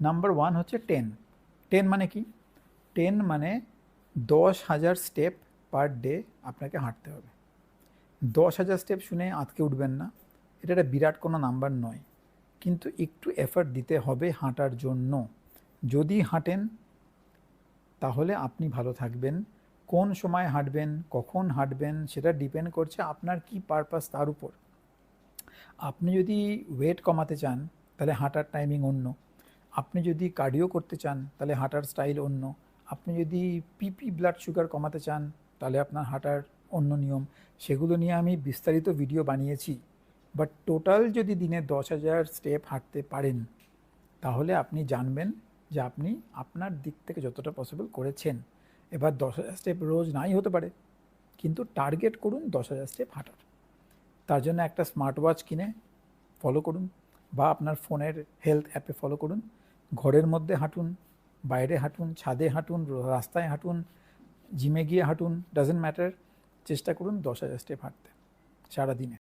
Number one হচ্ছে ten ten মানে কি? টেন মানে দশ হাজার স্টেপ পার ডে আপনাকে হাঁটতে হবে। দশ হাজার স্টেপ শুনে আঁতকে উঠবেন না। এটা একটা বিরাট কোনো নাম্বার নয়। কিন্তু একটু এফর্ট দিতে হবে হাঁটার জন্য। যদি হাঁটেন, তাহলে আপনি ভালো থাকবেন। কোন সময় হাঁটবেন, কখন হাঁটবেন, সেটা ডিপেন্ড করছে আপনার কি পারপাস তার উপর। আপনি যদি ওয়েট কমাতে চান, তাহলে হাঁটার টাইমিং অন্য। আপনি যদি কার্ডিও করতে চান, তাহলে হাঁটার স্টাইল অন্য। আপনি যদি পিপি ব্লাড সুগার কমাতে চান, তাহলে আপনার হাঁটার অন্য নিয়ম। সেগুলো নিয়ে আমি বিস্তারিত ভিডিও বানিয়েছি। বাট টোটাল যদি দিনে দশ হাজার স্টেপ হাঁটতে পারেন, তাহলে আপনি জানবেন যে আপনি আপনার দিক থেকে যতটা পসিবল করেছেন। এবার দশ হাজার স্টেপ রোজ নাই হতে পারে, কিন্তু টার্গেট করুন দশ হাজার স্টেপ হাঁটার। তার জন্য একটা স্মার্ট ওয়াচ কিনে ফলো করুন। বা আপনার ফোনের হেলথ অ্যাপে ফলো করুন। ঘরের মধ্যে হাঁটুন, বাইরে হাঁটুন, ছাদে হাঁটুন রাস্তায় হাঁটুন জিমে গিয়ে হাঁটুন ডাজেন্ট ম্যাটার চেষ্টা করুন দশ হাজার স্টেপ হাঁটতে সারাদিনে।